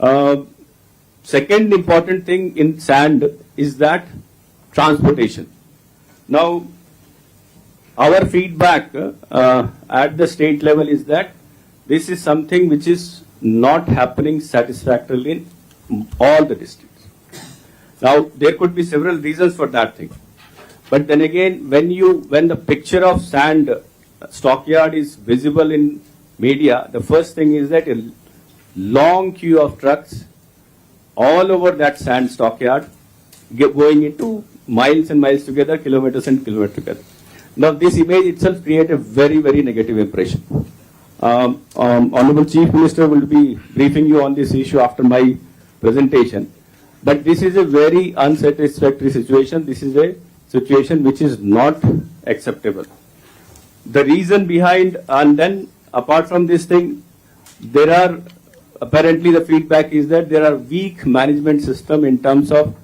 Uh, second important thing in sand is that transportation. Now, our feedback uh, at the state level is that this is something which is not happening satisfactorily in all the districts. Now, there could be several reasons for that thing. But then again, when you, when the picture of sand uh, stockyard is visible in media, the first thing is that long queue of trucks all over that sand stockyard going into miles and miles together, kilometers and kilometers together. Now, this image itself create a very, very negative impression. Um, um, Honorable Chief Minister will be briefing you on this issue after my presentation. But this is a very unsatisfactory situation. This is a situation which is not acceptable. The reason behind, and then apart from this thing, there are apparently the feedback is that there are weak management system in terms of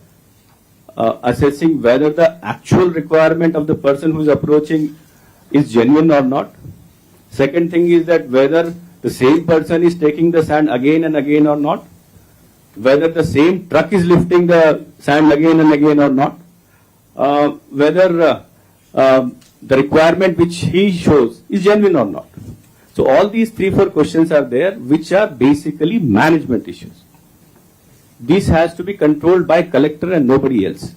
uh, assessing whether the actual requirement of the person who is approaching is genuine or not. Second thing is that whether the same person is taking the sand again and again or not. Whether the same truck is lifting the sand again and again or not. Uh, whether uh, uh, the requirement which he shows is genuine or not. So all these three, four questions are there, which are basically management issues. This has to be controlled by collector and nobody else.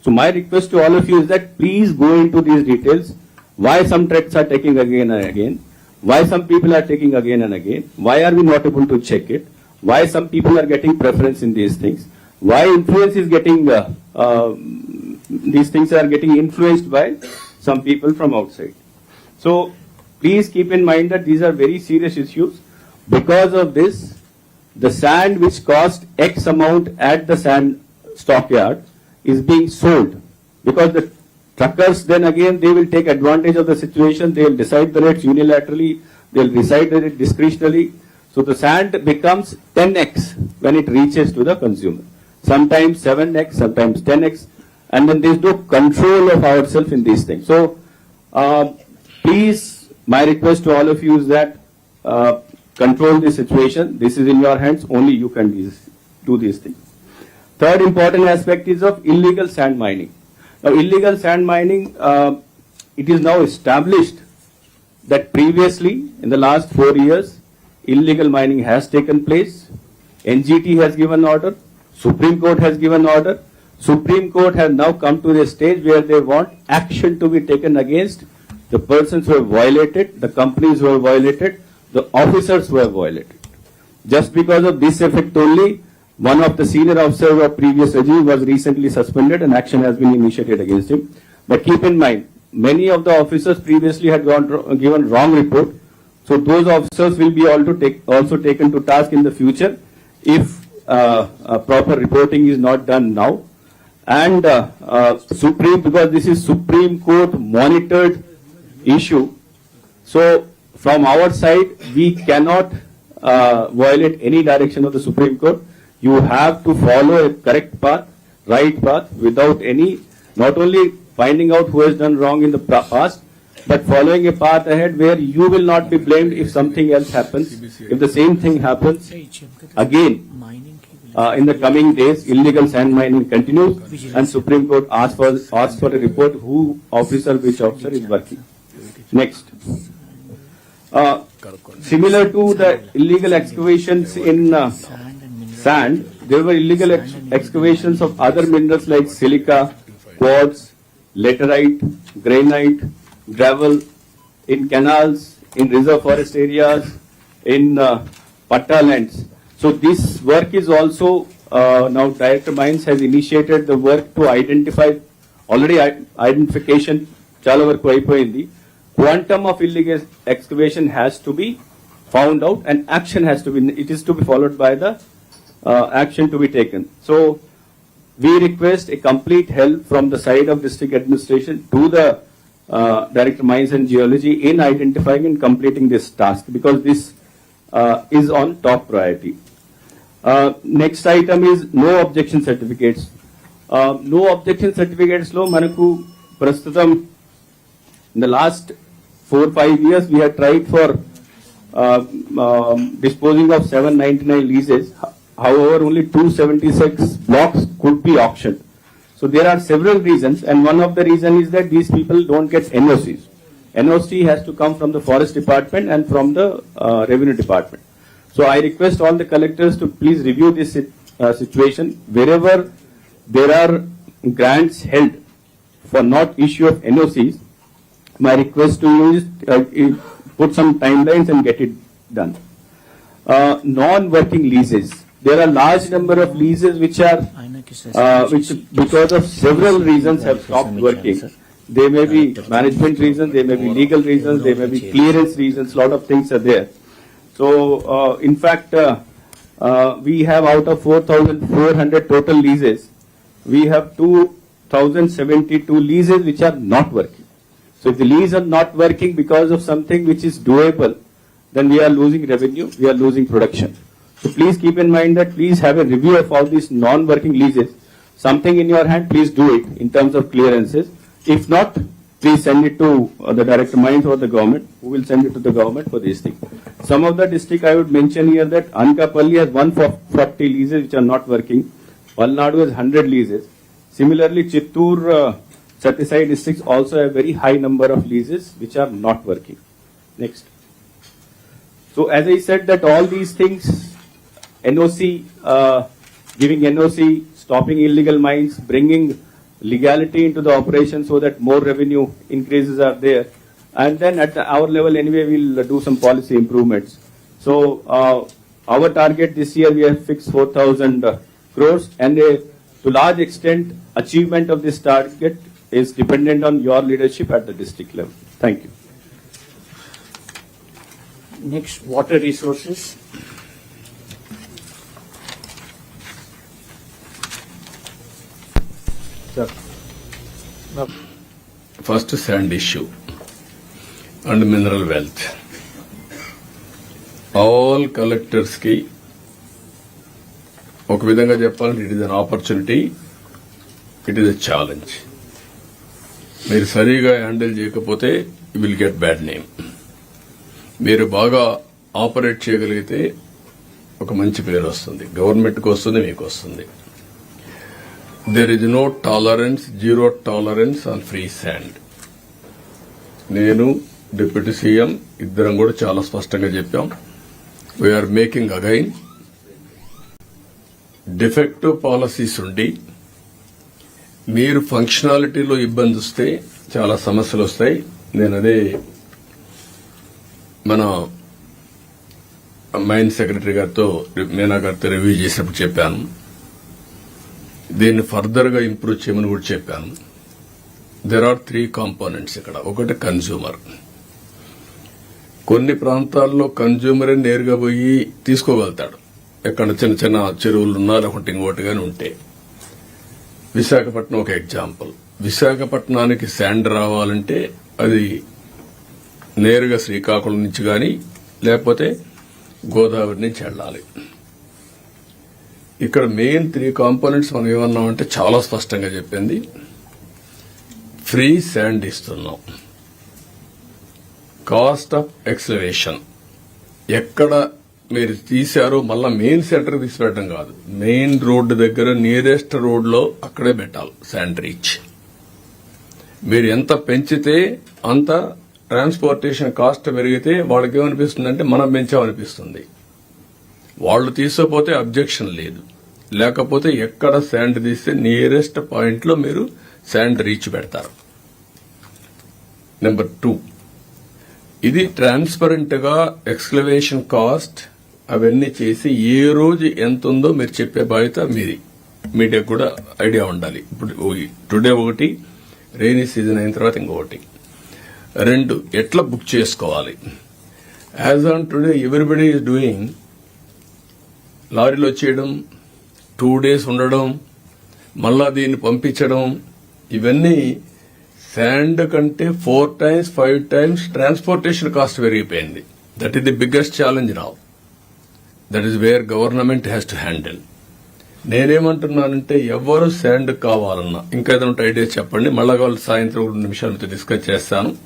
So my request to all of you is that please go into these details. Why some trucks are taking again and again? Why some people are taking again and again? Why are we not able to check it? Why some people are getting preference in these things? Why influence is getting, uh, uh, these things are getting influenced by some people from outside. So please keep in mind that these are very serious issues. Because of this, the sand which cost X amount at the sand stockyard is being sold. Because the truckers then again they will take advantage of the situation. They will decide the rates unilaterally. They will decide the rate discretionally so the sand becomes 10x when it reaches to the consumer. Sometimes 7x sometimes 10x and then there is no control of ourselves in these things. So uh, please my request to all of you is that uh, control the situation. This is in your hands. Only you can do these things. Third important aspect is of illegal sand mining. Now, illegal sand mining, uh, it is now established that previously, in the last four years, illegal mining has taken place. NGT has given order. Supreme Court has given order. Supreme Court has now come to the stage where they want action to be taken against the persons who have violated, the companies who have violated, the officers who have violated. Just because of this effect only, one of the senior officers of previous regime was recently suspended and action has been initiated against him. But keep in mind, many of the officers previously had gone, given wrong report. So those officers will be also, take, also taken to task in the future if uh, uh, proper reporting is not done now. And uh, uh, Supreme, because this is Supreme Court monitored issue, so from our side, we cannot uh, violate any direction of the Supreme Court. You have to follow a correct path, right path, without any, not only finding out who has done wrong in the past, but following a path ahead where you will not be blamed if something else happens. If the same thing happens again uh, in the coming days, illegal sand mining continues, and Supreme Court asks for asks for a report who officer, which officer is working. Next. Uh, Similar to the illegal excavations in uh, sand, there were illegal ex- excavations of other minerals like silica, quartz, laterite, granite, gravel in canals, in reserve forest areas, in uh, patta lands. So this work is also, uh, now Director Mines has initiated the work to identify, already i- identification చాలా వరకు అయిపోయింది quantum of illegal excavation has to be found out and action has to be, it is to be followed by the uh, action to be taken. So we request a complete help from the side of district administration to the uh, Director Mines and Geology in identifying and completing this task because this uh, is on top priority. Uh, next item is no objection certificates. Uh, no objection certificates లో మనకు ప్రస్తుతం in the last four, five years, we have tried for uh, um, disposing of 799 leases. However, only 276 blocks could be auctioned. So there are several reasons, and one of the reason is that these people don't get NOCs. NOC has to come from the forest department and from the uh, revenue department. So I request all the collectors to please review this uh, situation wherever there are grants held for not issue of NOCs. My request to you is uh, put some timelines and get it done. Uh, non-working leases. There are large number of leases which are uh, which because of several reasons have stopped working. They may be management reasons, they may be legal reasons, they may be clearance reasons, lot of things are there. So, uh, in fact, uh, uh, we have out of 4,400 total leases, we have 2,072 leases which are not working. So if the leases are not working because of something which is doable, then we are losing revenue, we are losing production. So please keep in mind that please have a review of all these non-working leases. Something in your hand, please do it in terms of clearances. If not, please send it to uh, the director mines or the government, who will send it to the government for this thing. Some of the district I would mention here that Anakapalli has 140 leases which are not working. Palnadu has 100 leases. Similarly, Chittoor, uh, Satisai districts also have very high number of leases which are not working. Next. So as I said that all these things, NOC, uh, giving NOC, stopping illegal mines, bringing legality into the operation so that more revenue increases are there. And then at our level anyway, we'll do some policy improvements. So, uh, our target this year, we have fixed 4,000 uh, crores and uh, to large extent, achievement of this target is dependent on your leadership at the district level. Thank you. Next, water resources. Sir. First sand issue and mineral wealth all collectors కి ఒక విధంగా చెప్పాలంటే it is an opportunity it is a challenge మీరు సరిగా handle చేయకపోతే will get bad name మీరు బాగా operate చేయగలిగితే ఒక మంచి పేరు వస్తుంది. గవర్నమెంట్కి వస్తుంది మీకు వస్తుంది. There is no tolerance zero tolerance on free sand నేను డిప్యూటీ సీఎం ఇద్దరం కూడా చాలా స్పష్టంగా చెప్పాం. We are making again defective policies ఉండి మీరు ఫంక్షనాలిటీలో ఇబ్బంది వస్తే చాలా సమస్యలు వస్తాయి. నేను అదే మన మైన్ సెక్రటరీ గారితో మీనా గారితో రివ్యూ చేసినప్పుడు చెప్పాను. దీన్ని ఫర్దర్గా ఇంప్రూవ్ చేయమని కూడా చెప్పాను. దెర్ ఆర్ త్రీ కాంపోనెంట్స్ ఇక్కడ. ఒకటి కన్జ్యూమర్ కొన్ని ప్రాంతాల్లో కన్జ్యూమరే నేరుగా పోయి తీసుకోగలుగుతాడు. ఎక్కడ చిన్న చిన్న చెరువులు ఉన్నా లేకుంటే ఇంకోటి కానీ ఉంటే. విశాఖపట్నం ఒక ఎగ్జాంపుల్. విశాఖపట్నానికి శాండ్ రావాలంటే అది నేరుగా శ్రీకాకుళం నుంచి కానీ లేకపోతే గోదావరి నుంచి వెళ్ళాలి. ఇక్కడ మెయిన్ త్రీ కాంపోనెంట్స్ మనం ఏమన్నామంటే చాలా స్పష్టంగా చెప్పింది. ఫ్రీ శాండ్ ఇస్తున్నాం. కాస్ట్ ఆఫ్ ఎక్స్లవేషన్ ఎక్కడ మీరు తీశారు మళ్ళా మెయిన్ సెంటర్ తీసిపెట్టడం కాదు. మెయిన్ రోడ్డు దగ్గర నియరెస్ట్ రోడ్లో అక్కడే పెట్టాలి శాండ్ రీచ్ మీరు ఎంత పెంచితే అంత ట్రాన్స్పోర్టేషన్ కాస్ట్ పెరిగితే వాళ్ళకి ఏమనిపిస్తుందంటే మనం పెంచామనిపిస్తుంది. వాళ్ళు తీసుకోపోతే అబ్జెక్షన్ లేదు. లేకపోతే ఎక్కడ శాండ్ తీస్తే నియరెస్ట్ పాయింట్లో మీరు శాండ్ రీచ్ పెడతారు. నెంబర్ టూ ఇది ట్రాన్స్పరెంట్గా ఎక్స్క్లవేషన్ కాస్ట్ అవన్నీ చేసి ఏ రోజు ఎంత ఉందో మీరు చెప్పే బాధ్యత మీది. మీడియాకు కూడా ఐడియా ఉండాలి. ఇప్పుడు టుడే ఒకటి రెయినీ సీజన్ అయిన తర్వాత ఇంకొకటి. రెండు ఎట్లా బుక్ చేసుకోవాలి? As on today everybody is doing లారీలో చేయడం టూ డేస్ ఉండడం మళ్ళా దీన్ని పంపించడం ఇవన్నీ శాండ్ కంటే four times five times transportation cost పెరిగిపోయింది. That is the biggest challenge now. That is where government has to handle నేనేమంటున్నానంటే ఎవరు శాండ్ కావాలన్నా ఇంకా ఏదైనా ఐడియా చెప్పండి. మళ్ళా వాళ్ళు సాయంత్రం రెండు నిమిషాలు మీతో డిస్కస్ చేస్తాను.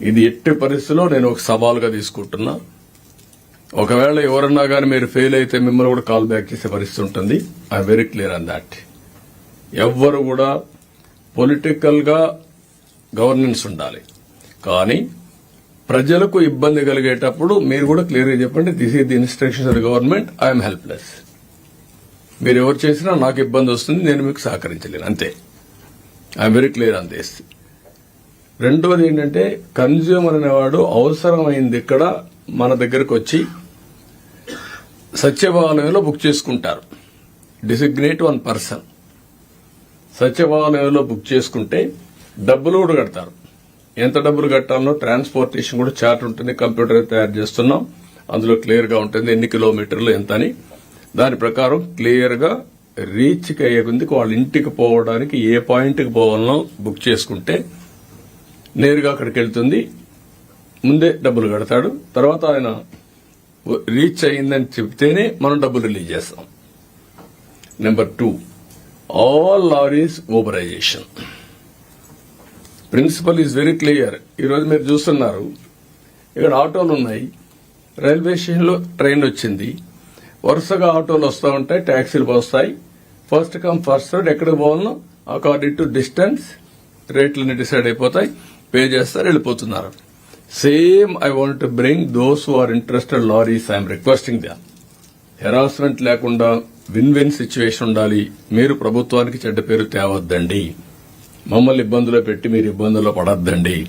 ఇది ఎట్టి పరిస్థితిలో నేను ఒక సవాలుగా తీసుకుంటున్నా. ఒకవేళ ఎవరన్నా కానీ మీరు ఫెయిల్ అయితే మిమ్మల్ని కూడా కాల్ బ్యాక్ చేసే పరిస్థితి ఉంటుంది. I very clear on that ఎవ్వరు కూడా పొలిటికల్గా గవర్నెన్స్ ఉండాలి. కానీ ప్రజలకు ఇబ్బంది కలిగేటప్పుడు మీరు కూడా క్లియర్గా చెప్పండి this is the instructions of government I'm helpless మీరు ఎవరు చేసినా నాకు ఇబ్బంది వస్తుంది నేను మీకు సహకరించలేను. అంతే. ఐఎమ్ వెరీ క్లియర్ అంతే రెండవది ఏంటంటే కన్జ్యూమర్ అనేవాడు అవసరమైంది ఇక్కడ మన దగ్గరకు వచ్చి సత్యభావనంలో బుక్ చేసుకుంటారు. డిసిగ్నేట్ వన్ పర్సన్ సత్యభావనంలో బుక్ చేసుకుంటే డబ్బులు కూడా కడతారు. ఎంత డబ్బులు కట్టాలనో ట్రాన్స్పోర్టేషన్ కూడా చార్ట్ ఉంటుంది కంప్యూటర్ తయారు చేస్తున్నాం. అందులో క్లియర్గా ఉంటుంది ఎన్ని కిలోమీటర్లు ఎంత అని. దాని ప్రకారం క్లియర్గా రీచ్ అయ్యే కొద్దికి వాళ్ళ ఇంటికి పోవడానికి ఏ పాయింట్కి పోవాలనో బుక్ చేసుకుంటే నేరుగా అక్కడికి వెళ్తుంది. ముందే డబ్బులు కడతాడు. తర్వాత ఆయన రీచ్ అయిందని చెప్తేనే మనం డబ్బులు రిలీజ్ చేస్తాం. Number two all lorries Uberization principle is very clear. ఈరోజు మీరు చూస్తున్నారు. ఇక్కడ ఆటోలు ఉన్నాయి. రైల్వే స్టేషన్లో ట్రైన్ వచ్చింది. వరుసగా ఆటోలు వస్తూ ఉంటాయి ట్యాక్సీలు వస్తాయి. First come first serve. ఎక్కడికి పోవాలనో అకార్డింగ్ టు డిస్టెన్స్ రేట్లన్నీ డిసైడ్ అయిపోతాయి. పే చేస్తారు వెళ్ళిపోతున్నారు. Same I want to bring those who are interested lorries I'm requesting the harassment లేకుండా విన్ విన్ సిచ్యువేషన్ ఉండాలి. మీరు ప్రభుత్వానికి చెడ్డ పేరు తేవద్దండి. మమ్మల్ని ఇబ్బందులో పెట్టి మీరు ఇబ్బందుల్లో పడద్దండి.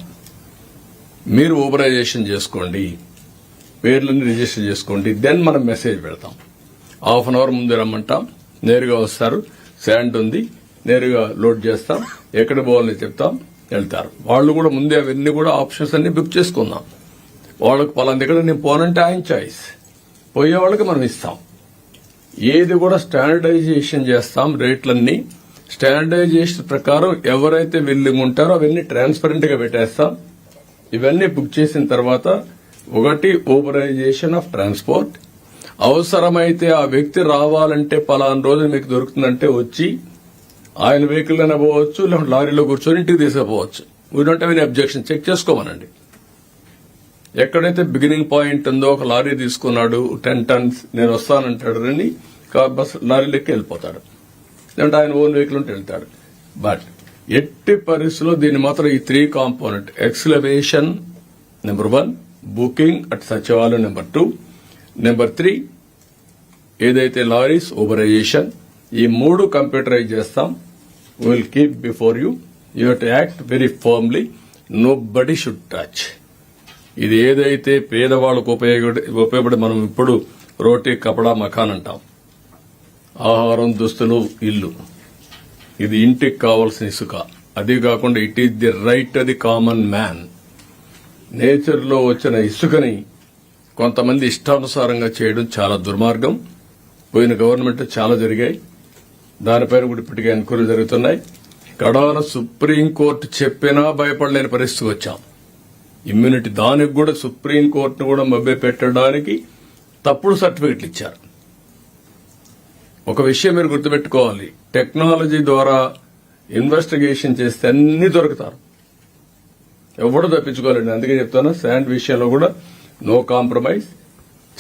మీరు ఊబరైజేషన్ చేసుకోండి. పేర్లని రిజిస్టర్ చేసుకోండి. దెన్ మనం మెసేజ్ పెడతాం. హాఫ్ అన్ అవర్ ముందు రమ్మంటాం. నేరుగా వస్తారు. శాండ్ ఉంది. నేరుగా లోడ్ చేస్తాం. ఎక్కడ పోవాలని చెప్తాం. వెళ్తారు. వాళ్ళు కూడా ముందే అవన్నీ కూడా ఆప్షన్స్ అన్ని బుక్ చేసుకుందాం. వాళ్ళకు పలానా దగ్గర నేను పోనంటే ఆయన చాయిస్. పోయే వాళ్ళకి మనం ఇస్తాం. ఏది కూడా స్టాండర్డైజేషన్ చేస్తాం రేట్లన్నీ. స్టాండర్డైజేషన్ ప్రకారం ఎవరైతే బిల్లింగ్ ఉంటారో అవన్నీ ట్రాన్స్పరెంట్గా పెట్టేస్తాం. ఇవన్నీ బుక్ చేసిన తర్వాత ఒకటి ఓబరైజేషన్ ఆఫ్ ట్రాన్స్పోర్ట్ అవసరమైతే ఆ వ్యక్తి రావాలంటే పలానా రోజులు మీకు దొరుకుతుందంటే వచ్చి ఆయన వెహికల్ అయినా పోవచ్చు లేకుంటే లారీలో కూర్చొని ఇంటికి తీసుకుపోవచ్చు. We don't have any objection check చేసుకోమనండి. ఎక్కడైతే బిగినింగ్ పాయింట్ ఉందో ఒక లారీ తీసుకున్నాడు టెన్ టన్స్ నేను వస్తానంటాడు అని కా- బస్ లారీలోకి వెళ్ళిపోతాడు. లేదంటే ఆయన ఓన్ వెహికల్ ఉంటే వెళ్తాడు. బట్ ఎట్టి పరిస్థితుల్లో దీన్ని మాత్రం ఈ three component excavation number one booking at Sachivalayam number two number three ఏదైతే లారీస్ ఓబరైజేషన్ ఈ మూడు కంప్యూటరైజ్ చేస్తాం. Will keep before you you had act very firmly nobody should touch ఇది ఏదైతే పేదవాళ్ళకు ఉపయోగ ఉపయోగపడి మనం ఇప్పుడు రోటీ కపడా మకాన్ అంటాం. ఆహారం దుస్తులు ఇల్లు. ఇది ఇంటికి కావాల్సిన ఇసుక. అదే కాకుండా it is the right the common man నేచర్లో వచ్చిన ఇసుకని కొంతమంది ఇష్టానుసారంగా చేయడం చాలా దుర్మార్గం. పోయిన గవర్నమెంట్ చాలా జరిగాయి. దానిపైన కూడా ఇప్పటికే ఎంక్వైరీలు జరుగుతున్నాయి. కడాన సుప్రీంకోర్టు చెప్పినా భయపడలేని పరిస్థితికి వచ్చాం. ఇమ్యూనిటీ దానికి కూడా సుప్రీంకోర్టును కూడా మభ్య పెట్టడానికి తప్పుడు సర్టిఫికెట్లు ఇచ్చారు. ఒక విషయం మీరు గుర్తుపెట్టుకోవాలి. టెక్నాలజీ ద్వారా ఇన్వెస్టిగేషన్ చేస్తే అన్ని దొరుకుతారు. ఎవడో తప్పించుకోలేండి. అందుకే చెప్తాను శాండ్ విషయంలో కూడా నో కాంప్రమైజ్.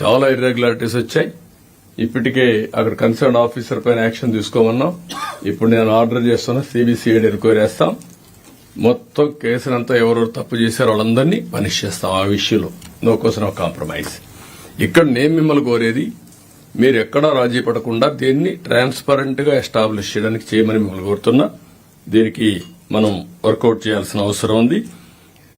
చాలా ఇర్రెగ్యులారిటీస్ వచ్చాయి. ఇప్పటికే అక్కడ కన్సర్న్ ఆఫీసర్ పైన యాక్షన్ తీసుకోమన్నాం. ఇప్పుడు నేను ఆర్డర్ చేస్తున్నా సిబిసిఐడి ఎన్క్వైరీ చేస్తాం. మొత్తం కేసునంతా ఎవరెవరు తప్పు చేశారో వాళ్ళందరినీ పనిష్ చేస్తాం ఆ విషయంలో. నో కోసం కాంప్రమైజ్. ఇక్కడ నేను మిమ్మల్ని కోరేది మీరు ఎక్కడా రాజీ పడకుండా దీన్ని ట్రాన్స్పరెంట్గా ఎస్టాబ్లిష్ చేయడానికి చేయమని మిమ్మల్ని కోరుతున్నా. దీనికి మనం వర్కౌట్ చేయాల్సిన అవసరం ఉంది.